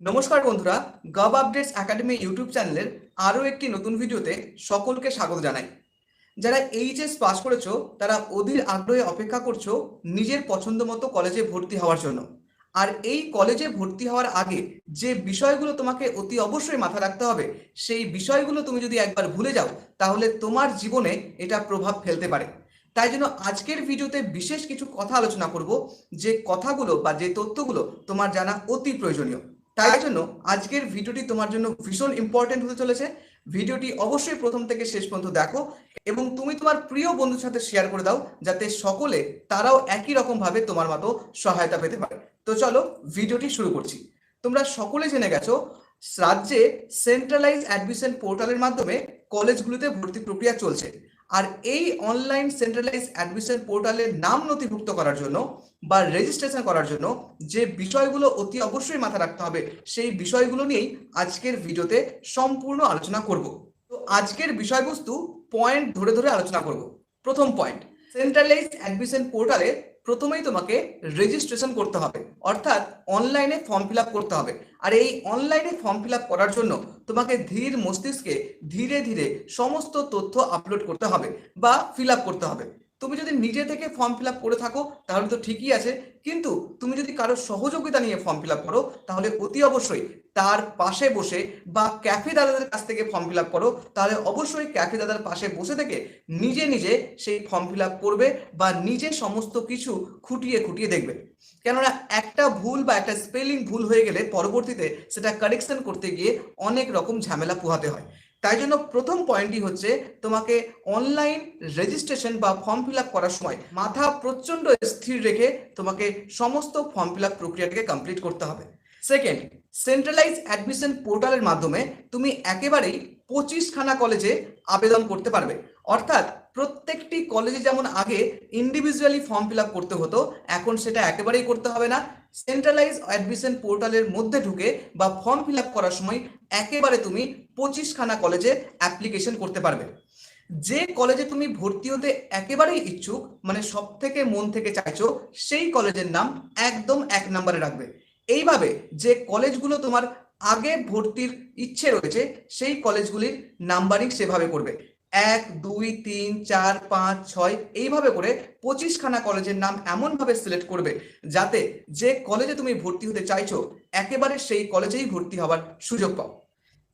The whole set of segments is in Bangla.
নমস্কার বন্ধুরা গভ আপডেটস একাডেমি ইউটিউব চ্যানেলের আরও একটি নতুন ভিডিওতে সকলকে স্বাগত জানাই। যারা এইচএস পাস করেছ, তারা অধীর আগ্রহে অপেক্ষা করছ নিজের পছন্দ মতো কলেজে ভর্তি হওয়ার জন্য। আর এই কলেজে ভর্তি হওয়ার আগে যে বিষয়গুলো তোমাকে অতি অবশ্যই মাথা রাখতে হবে, সেই বিষয়গুলো তুমি যদি একবার ভুলে যাও, তাহলে তোমার জীবনে এটা প্রভাব ফেলতে পারে। তাই জন্য আজকের ভিডিওতে বিশেষ কিছু কথা আলোচনা করব, যে কথাগুলো বা যে তথ্যগুলো তোমার জানা অতি প্রয়োজনীয়। তাই জন্য আজকের ভিডিওটি তোমার জন্য ভীষণ ইম্পর্টেন্ট হতে চলেছে। ভিডিওটি অবশ্যই প্রথম থেকে শেষ পর্যন্ত দেখো এবং তুমি তোমার প্রিয় বন্ধুর সাথে শেয়ার করে দাও যাতে সকলে তারাও একই রকম ভাবে তোমার মতো সহায়তা পেতে পারে। তো চলো ভিডিওটি শুরু করছি। তোমরা সকলে জেনে গেছো, রাজ্যে সেন্ট্রালাইজ অ্যাডমিশন পোর্টালের মাধ্যমে কলেজগুলোতে ভর্তি প্রক্রিয়া চলছে। আর এই অনলাইন সেন্ট্রালাইজ অ্যাডমিশন পোর্টালে নাম নথিভুক্ত করার জন্য বা রেজিস্ট্রেশন করার জন্য যে বিষয়গুলো অতি অবশ্যই মাথা রাখতে হবে, সেই বিষয়গুলো নিয়েই আজকের ভিডিওতে সম্পূর্ণ আলোচনা করব। তো আজকের বিষয়বস্তু পয়েন্ট ধরে ধরে আলোচনা করব। প্রথম পয়েন্ট সেন্ট্রালাইজ অ্যাডমিশন পোর্টালে প্রথমেই তোমাকে রেজিস্ট্রেশন করতে হবে। অর্থাৎ অনলাইনে ফর্ম ফিল করতে হবে। আর এই অনলাইনে ফর্ম ফিল করার জন্য তোমাকে ধীর মস্তিষ্কে ধীরে ধীরে সমস্ত তথ্য আপলোড করতে হবে বা ফিল করতে হবে। তুমি যদি নিজে থেকে ফর্ম ফিল করে থাকো, তাহলে তো ঠিকই আছে। কিন্তু তুমি যদি কারও সহযোগিতা নিয়ে ফর্ম ফিল করো, তাহলে অতি অবশ্যই তার পাশে বসে বা ক্যাফে দাদাদের কাছ থেকে ফর্ম ফিল আপ করো, তাহলে অবশ্যই ক্যাফে দাদার পাশে বসে থেকে নিজে নিজে সেই ফর্ম ফিল আপ করবে বা নিজে সমস্ত কিছু খুঁটিয়ে খুঁটিয়ে দেখবে। কেননা একটা ভুল বা একটা স্পেলিং ভুল হয়ে গেলে পরবর্তীতে সেটা কারেকশন করতে গিয়ে অনেক রকম ঝামেলা পোহাতে হয়। তাই জন্য প্রথম পয়েন্টই হচ্ছে তোমাকে অনলাইন রেজিস্ট্রেশন বা ফর্ম ফিল আপ করার সময় মাথা প্রচণ্ড স্থির রেখে তোমাকে সমস্ত ফর্ম ফিল প্রক্রিয়াটাকে কমপ্লিট করতে হবে। সেকেন্ড সেন্ট্রালাইজ অ্যাডমিশন পোর্টালের মাধ্যমে তুমি একেবারেই পঁচিশখানা কলেজে আবেদন করতে পারবে। অর্থাৎ প্রত্যেকটি কলেজে যেমন আগে ইন্ডিভিজুয়ালি ফর্ম ফিল করতে হতো, এখন সেটা একেবারেই করতে হবে না। সেন্ট্রালাইজ অ্যাডমিশন পোর্টালের মধ্যে ঢুকে বা ফর্ম ফিল করার সময় একেবারে তুমি পঁচিশখানা কলেজে অ্যাপ্লিকেশন করতে পারবে। যে কলেজে তুমি ভর্তি হতে একেবারেই ইচ্ছুক মানে সব থেকে মন থেকে চাইছো, সেই কলেজের নাম একদম এক নম্বরে রাখবে। এইভাবে যে কলেজগুলো তোমার আগে ভর্তির ইচ্ছে রয়েছে, সেই কলেজগুলির নাম্বারিং সেভাবে করবে। এক, দুই, তিন, চার, পাঁচ, ছয়, এইভাবে করে পঁচিশখানা কলেজের নাম এমনভাবে সিলেক্ট করবে যাতে যে কলেজে তুমি ভর্তি হতে চাইছো, একেবারে সেই কলেজেই ভর্তি হওয়ার সুযোগ পাও।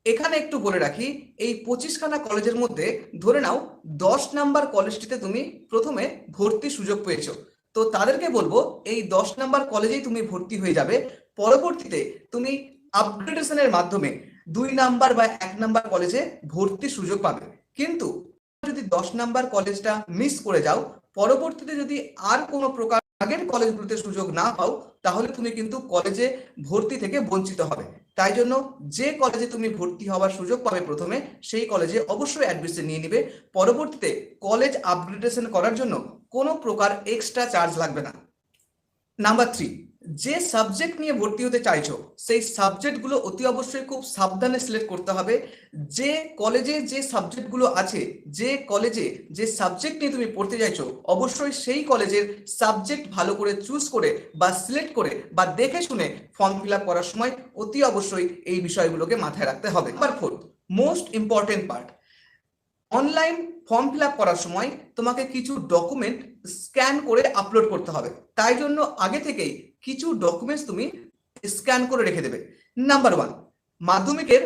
এখানে একটু বলে রাখি, এই পঁচিশখানা কলেজের মধ্যে ধরে নাও, দশ নাম্বার কলেজটিতে তুমি প্রথমে ভর্তি সুযোগ পেয়েছ। তো তাদেরকে বলব, এই দশ নাম্বার কলেজেই তুমি ভর্তি হয়ে যাবে পরবর্তীতে তুমি আপগ্রেডেশনের মাধ্যমে দুই নাম্বার বা এক নাম্বার কলেজে ভর্তি সুযোগ পাবে। কিন্তু যদি দশ নাম্বার কলেজটা মিস করে যাও, পরবর্তীতে যদি আর কোনো প্রকার আগের কলেজগুলোতে সুযোগ না পাও, তাহলে তুমি কিন্তু কলেজে ভর্তি থেকে বঞ্চিত হবে। তাই জন্য যে কলেজে তুমি ভর্তি হওয়ার সুযোগ পাবে প্রথমে, সেই কলেজে অবশ্যই অ্যাডমিশন নিয়ে নিবে। পরবর্তীতে কলেজ আপগ্রেডেশন করার জন্য কোনো প্রকার এক্সট্রা চার্জ লাগবে না। নাম্বার থ্রি যে সাবজেক্ট নিয়ে ভর্তি হতে চাইছো, সেই সাবজেক্টগুলো অতি অবশ্যই খুব সাবধানে সিলেক্ট করতে হবে। যে কলেজে যে সাবজেক্টগুলো আছে, যে কলেজে যে সাবজেক্ট নিয়ে তুমি পড়তে চাইছো, অবশ্যই সেই কলেজের সাবজেক্ট ভালো করে চুজ করে বা সিলেক্ট করে বা দেখে শুনে ফর্ম ফিল করার সময় অতি অবশ্যই এই বিষয়গুলোকে মাথায় রাখতে হবে। Number fourth most important part online form fill করার সময় তোমাকে কিছু ডকুমেন্ট স্ক্যান করে আপলোড করতে হবে। তাই জন্য আগে থেকেই কিছু ডকুমেন্টস তুমি স্ক্যান করে রেখে দেবে। নাম্বার ওয়ান মাধ্যমিকের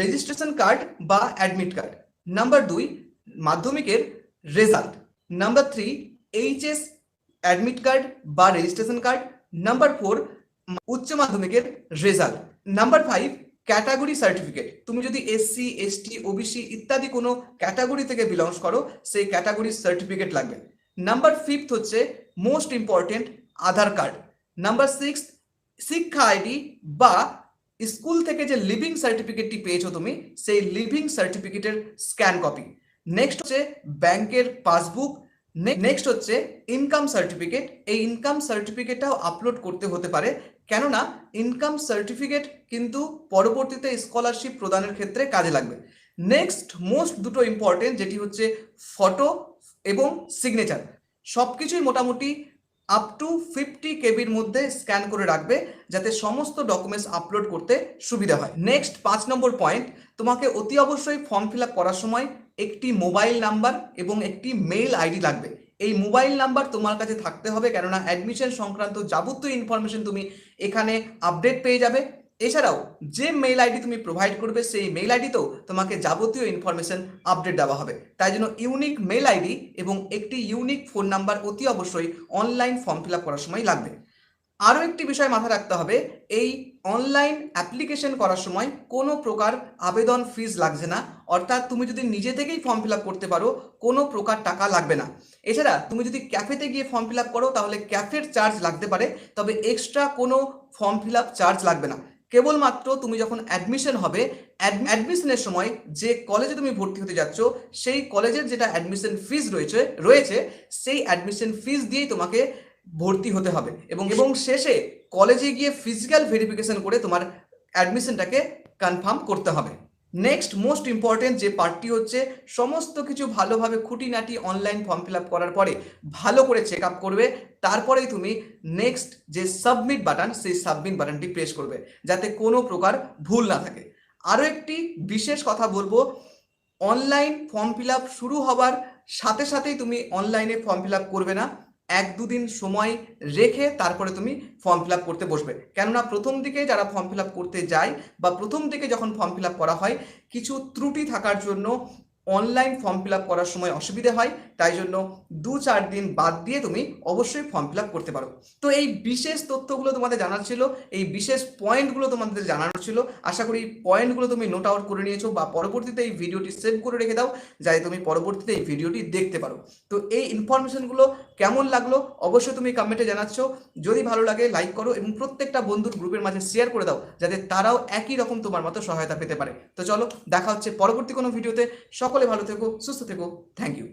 রেজিস্ট্রেশন কার্ড বা অ্যাডমিট কার্ড নাম্বার দুই, মাধ্যমিকের result number three HS admit card বা রেজিস্ট্রেশন কার্ড নাম্বার ফোর উচ্চ মাধ্যমিকের result number five category certificate তুমি যদি এসসি এসটি ওবিসি ইত্যাদি কোনো ক্যাটাগরি থেকে বিলংস করো, সেই ক্যাটাগরির সার্টিফিকেট লাগবে। নাম্বার ফিফথ হচ্ছে most important Aadhaar card number six শিক্ষা আইডি বা স্কুল থেকে যে লিভিং সার্টিফিকেটটি পেয়েছ তুমি, সেই লিভিং সার্টিফিকেটের স্ক্যান কপি নেক্সট হচ্ছে ব্যাংকের পাসবুক নেক্সট হচ্ছে ইনকাম সার্টিফিকেট এই ইনকাম সার্টিফিকেটটাও আপলোড করতে হতে পারে। কেননা ইনকাম সার্টিফিকেট কিন্তু পরবর্তীতে স্কলারশিপ প্রদানের ক্ষেত্রে কাজে লাগবে। নেক্সট মোস্ট দুটো ইম্পর্টেন্ট যেটি হচ্ছে ফটো এবং সিগনেচার সবকিছুই মোটামুটি আপ টু ফিফটি কেবির মধ্যে স্ক্যান করে রাখবে, যাতে সমস্ত ডকুমেন্টস আপলোড করতে সুবিধা হয়। নেক্সট পাঁচ নম্বর পয়েন্ট তোমাকে অতি অবশ্যই ফর্ম ফিল করার সময় একটি মোবাইল নাম্বার এবং একটি মেইল আইডি লাগবে। এই মোবাইল নাম্বার তোমার কাছে থাকতে হবে, কেননা অ্যাডমিশন সংক্রান্ত যাবতীয় ইনফরমেশন তুমি এখানে আপডেট পেয়ে যাবে। এছাড়াও, যে মেইল আইডি তুমি প্রোভাইড করবে, সেই মেইল আইডিতেও তোমাকে যাবতীয় ইনফরমেশন আপডেট দেওয়া হবে। তাই জন্য ইউনিক মেইল আইডি এবং একটি ইউনিক ফোন নাম্বার অতি অবশ্যই অনলাইন ফর্ম ফিল করার সময় লাগবে। আরও একটি বিষয় মাথায় রাখতে হবে, এই অনলাইন অ্যাপ্লিকেশন করার সময় কোনো প্রকার আবেদন ফিজ লাগছে না। অর্থাৎ তুমি যদি নিজে থেকেই ফর্ম ফিল করতে পারো, কোনো প্রকার টাকা লাগবে না। এছাড়া, তুমি যদি ক্যাফেতে গিয়ে ফর্ম ফিল করো, তাহলে ক্যাফের চার্জ লাগতে পারে, তবে এক্সট্রা কোনো ফর্ম ফিল চার্জ লাগবে না। কেবলমাত্র তুমি যখন অ্যাডমিশন হবে অ্যাডমিশনের সময় যে কলেজে তুমি ভর্তি হতে যাচ্ছ, সেই কলেজের যেটা অ্যাডমিশন ফিজ রয়েছে রয়েছে, সেই অ্যাডমিশন ফিজ দিয়েই তোমাকে ভর্তি হতে হবে। এবং এবং শেষে কলেজে গিয়ে ফিজিক্যাল ভেরিফিকেশন করে তোমার অ্যাডমিশনটাকে কনফার্ম করতে হবে। নেক্সট মোস্ট ইম্পর্টেন্ট যে পার্টটি হচ্ছে, সমস্ত কিছু ভালোভাবে খুঁটিনাটি অনলাইন ফর্ম ফিল আপ করার পরে ভালো করে চেক আপ করবে, তারপরেই তুমি নেক্সট যে সাবমিট বাটন সেই সাবমিট বাটনটি প্রেস করবে, যাতে কোনো প্রকার ভুল না থাকে। আরও একটি বিশেষ কথা বলব অনলাইন ফর্ম ফিল আপ শুরু হবার সাথে সাথেই তুমি অনলাইনে ফর্ম ফিল আপ করবে না। এক দুদিন সময় রেখে তারপরে তুমি ফর্ম ফিল করতে বসবে। কেননা প্রথম দিকে যারা ফর্ম ফিল করতে যায় বা প্রথম দিকে যখন ফর্ম ফিল করা হয়, কিছু ত্রুটি থাকার জন্য অনলাইন ফর্ম ফিল করার সময় অসুবিধে হয়, তাই জন্য দু চার দিন বাদ দিয়ে তুমি অবশ্যই ফর্ম ফিল করতে পারো। তো এই বিশেষ তথ্যগুলো তোমাদের জানার ছিল, এই বিশেষ পয়েন্টগুলো তোমাদের জানানোর ছিল, আশা করি পয়েন্টগুলো তুমি নোট আউট করে নিয়েছো বা পরবর্তীতে এই ভিডিওটি সেভ করে রেখে দাও, যাতে তুমি পরবর্তীতে এই ভিডিওটি দেখতে পারো। তো এই ইনফরমেশনগুলো কেমন লাগল অবশ্যই তুমি কমেন্টে জানাচ্ছ, যদি ভালো লাগে লাইক করো এবং প্রত্যেকটা বন্ধুর গ্রুপের মাঝে শেয়ার করে দাও, যাতে তারাও একই রকম তোমার মতো সহায়তা পেতে পারে। তো চলো, দেখা হচ্ছে পরবর্তী কোনো ভিডিওতে সকলে ভালো থেকো সুস্থ থেকো। Thank you